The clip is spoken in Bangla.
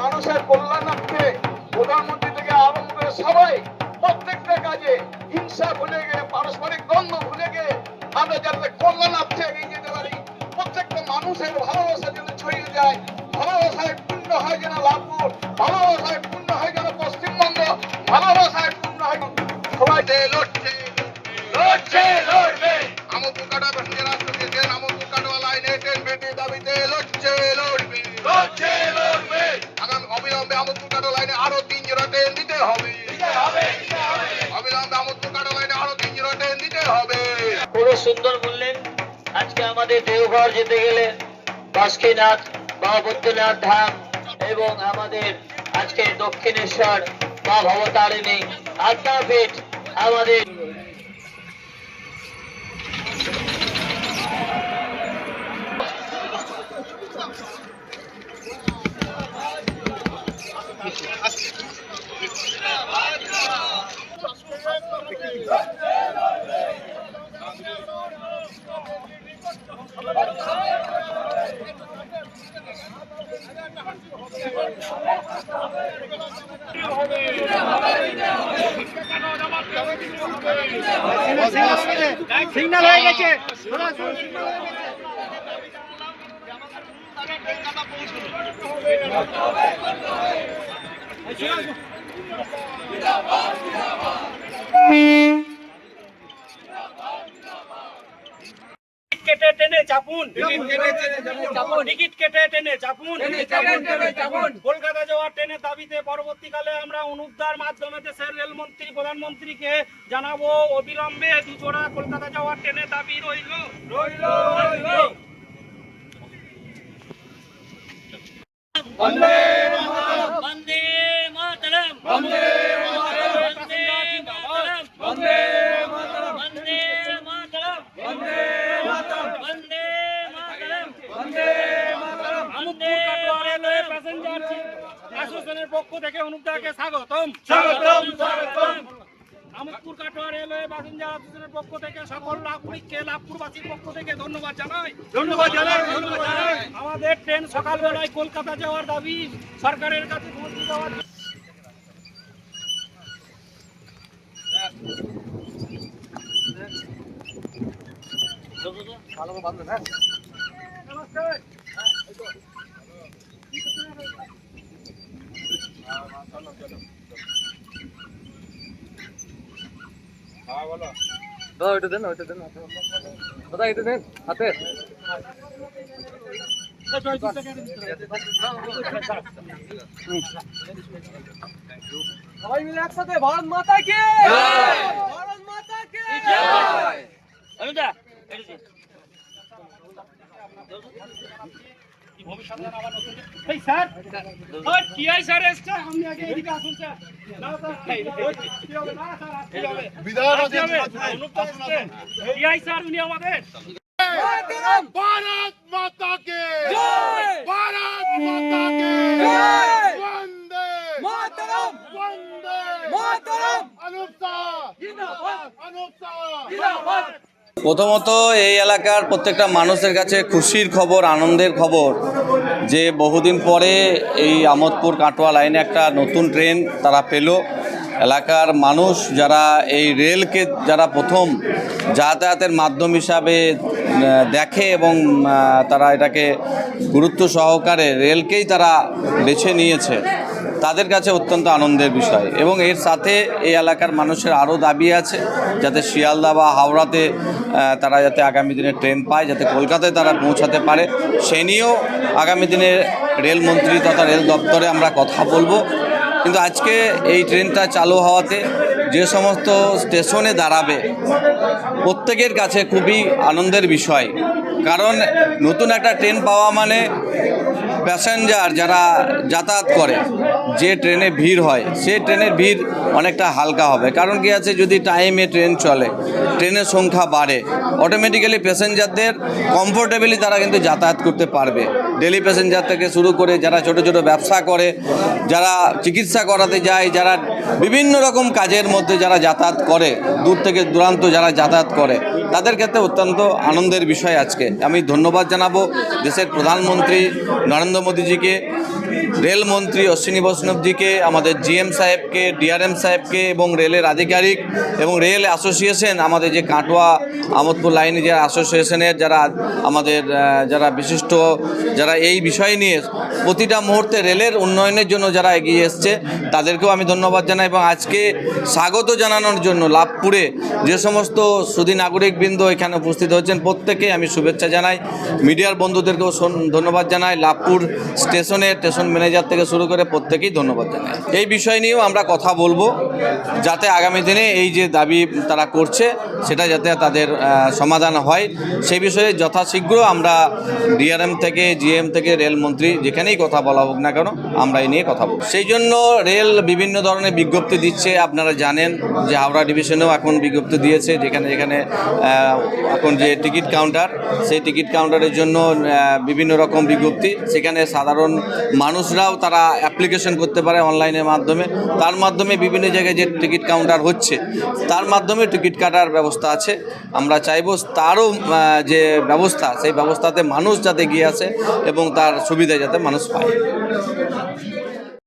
মানুষের কল্যাণার্থে প্রধানমন্ত্রী থেকে আরম্ভ করে সবাই প্রত্যেকটা কাজে হিংসা ভুলে গিয়ে, পারস্পরিক দ্বন্দ্ব ভুলে গিয়ে আমরা যাতে কল্যাণার্থে এগিয়ে যেতে পারি, প্রত্যেকটা মানুষের ভালোবাসা যেন ছড়িয়ে যায়, ভালোবাসায় পূর্ণ হয় যেন লাভপুর, ভালোবাসায় সুন্দর বললেন, আজকে আমাদের দেওঘর যেতে গেলে বাস্কিনাথ বা বৈদ্যনাথ ধাম এবং আমাদের আজকে দক্ষিণেশ্বর বা ভবতারিণী আদ্যাপীঠ আমাদের সিগন্যাল হয়ে গেছে। কেটে টেনে চাপুন। টিকিট কেটে টেনে চাপুন। কলকাতা যাওয়ার ট্রেনের দাবিতে পরবর্তীকালে আমরা অনুদ্ধার মাধ্যমে দেশের রেলমন্ত্রী প্রধানমন্ত্রীকে জানাব। অবিলম্বে দুজোড়া কলকাতা যাওয়ার ট্রেনের দাবি রইল। রইল রইল বন্দে মাতরম বন্দে বন্দে মাতরম বন্দে বন্দে মাতরম বন্দে বন্দে মাতরম বন্দে বন্দে রেলওয়ে প্যাসেঞ্জার অ্যাসোসিয়েশনের পক্ষ থেকে অনুদ্ধারকে স্বাগতম। স্বাগতম, স্বাগতম। আমোদপুর কাটোয়া রেলওয়ে প্যাসেঞ্জার অ্যাসোসিয়েশনের পক্ষ থেকে সকল লাভপুরীকে লাভপুরবাসীর পক্ষ থেকে ধন্যবাদ জানাই। ধন্যবাদ জানাই ধন্যবাদ জানাই। আমাদের ট্রেন সকালবেলায় কলকাতা যাওয়ার দাবি সরকারের কাছে পৌঁছে দেওয়ার নমস্কার। ওইটা দেন ওইটা দেন দাদা এটা দেন হাতে। সবাই মিলে একসাথে ভারত মাতা কে ভারত মাতা কে অনুদা ভারত মাতা কে ভারত মাতা কে বন্দে। মাতরম প্রথমত এই এলাকার প্রত্যেকটা মানুষের কাছে খুশির খবর, আনন্দের খবর যে বহুদিন পরে এই আমোদপুর কাটোয়া লাইনে একটা নতুন ট্রেন তারা পেল। এলাকার মানুষ যারা এই রেলকে যারা প্রথম যাতায়াতের মাধ্যম হিসাবে দেখে এবং তারা এটাকে গুরুত্ব সহকারে রেলকেই তারা বেছে নিয়েছে। তাদের কাছে অত্যন্ত আনন্দের বিষয়। এবং এর সাথে এই এলাকার মানুষের আরও দাবি আছে, যাতে শিয়ালদা বা হাওড়াতে তারা যাতে আগামী দিনে ট্রেন পায়, যাতে কলকাতায় তারা পৌঁছাতে পারে। সে নিয়েও আগামী দিনে রেলমন্ত্রী তথা রেল দপ্তরে আমরা কথা বলব। কিন্তু আজকে এই ট্রেনটা চালু হওয়াতে যে সমস্ত স্টেশনে দাঁড়াবে, প্রত্যেকের কাছে খুবই আনন্দের বিষয়। কারণ নতুন একটা ট্রেন পাওয়া মানে প্যাসেঞ্জার যারা যাতায়াত করে, যে ট্রেনে ভিড় হয়, সেই ট্রেনের ভিড় অনেকটা হালকা হবে। কারণ কি আছে, যদি টাইমে ট্রেন চলে, ট্রেনের সংখ্যা বাড়ে অটোমেটিক্যালি প্যাসেঞ্জারদের কমফোর্টেবলি তারা কিন্তু যাতায়াত করতে পারবে। ডেলি প্যাসেঞ্জার থেকে শুরু করে যারা ছোট ছোট ব্যবসা করে, যারা চিকিৎসা করাতে যায়, যারা বিভিন্ন রকম কাজের মধ্যে যারা যাতায়াত করে, দূর থেকে দূরান্ত যারা যাতায়াত করে, তাদের ক্ষেত্রে অত্যন্ত আনন্দের বিষয় আজকে। আমি ধন্যবাদ জানাব দেশের প্রধানমন্ত্রী নরেন্দ্র মোদীজিকে রেলমন্ত্রী অশ্বিনী বৈষ্ণবজিকে, আমাদের জিএম সাহেবকে, ডিআরএম সাহেবকে এবং রেলের আধিকারিক এবং রেল অ্যাসোসিয়েশন, আমাদের যে কাটোয়া, আমোদপুর লাইনে যে অ্যাসোসিয়েশনের যারা, আমাদের যারা বিশিষ্ট, যারা এই বিষয় নিয়ে প্রতিটা মুহূর্তে রেলের উন্নয়নের জন্য যারা এগিয়ে এসছে, তাদেরকেও আমি ধন্যবাদ জানাই এবং আজকে স্বাগত জানানোর জন্য লাভপুরে যে সমস্ত সুদী নাগরিকবৃন্দ এখানে উপস্থিত হয়েছেন প্রত্যেকে আমি শুভেচ্ছা জানাই। মিডিয়ার বন্ধুদেরকেও ধন্যবাদ জানাই। লাভপুর স্টেশনের স্টেশন ম্যানেজার থেকে শুরু করে প্রত্যেকেই ধন্যবাদ জানাই। এই বিষয় নিয়েও আমরা কথা বলব, যাতে আগামী দিনে এই যে দাবি তারা করছে, সেটা যাতে তাদের সমাধান হয়। সেই বিষয়ে যথাশীঘ্র আমরা ডিআরএম থেকে, জিএম থেকে রেলমন্ত্রী যেখানেই কথা বলা হোক না কেন, আমরা এই নিয়ে কথা বলব। সেই জন্য রেল বিভিন্ন ধরনের বিজ্ঞপ্তি দিচ্ছে, আপনারা জানেন যে হাওড়া ডিভিশনেও এখন বিজ্ঞপ্তি দিয়েছে, যেখানে যেখানে এখন যে টিকিট কাউন্টার, সেই টিকিট কাউন্টারের জন্য বিভিন্ন রকম বিজ্ঞপ্তি। সেখানে সাধারণ মানুষরাও তারা অ্যাপ্লিকেশন করতে পারে অনলাইনের মাধ্যমে। তার মাধ্যমে বিভিন্ন জায়গায় যে টিকিট কাউন্টার হচ্ছে, তার মাধ্যমে টিকিট কাটার ব্যবস্থা আছে। আমরা চাইব তারও যে ব্যবস্থা, সেই ব্যবস্থাতে মানুষ যাতে গিয়ে আসে এবং তার সুবিধা যাতে মানুষ পায়।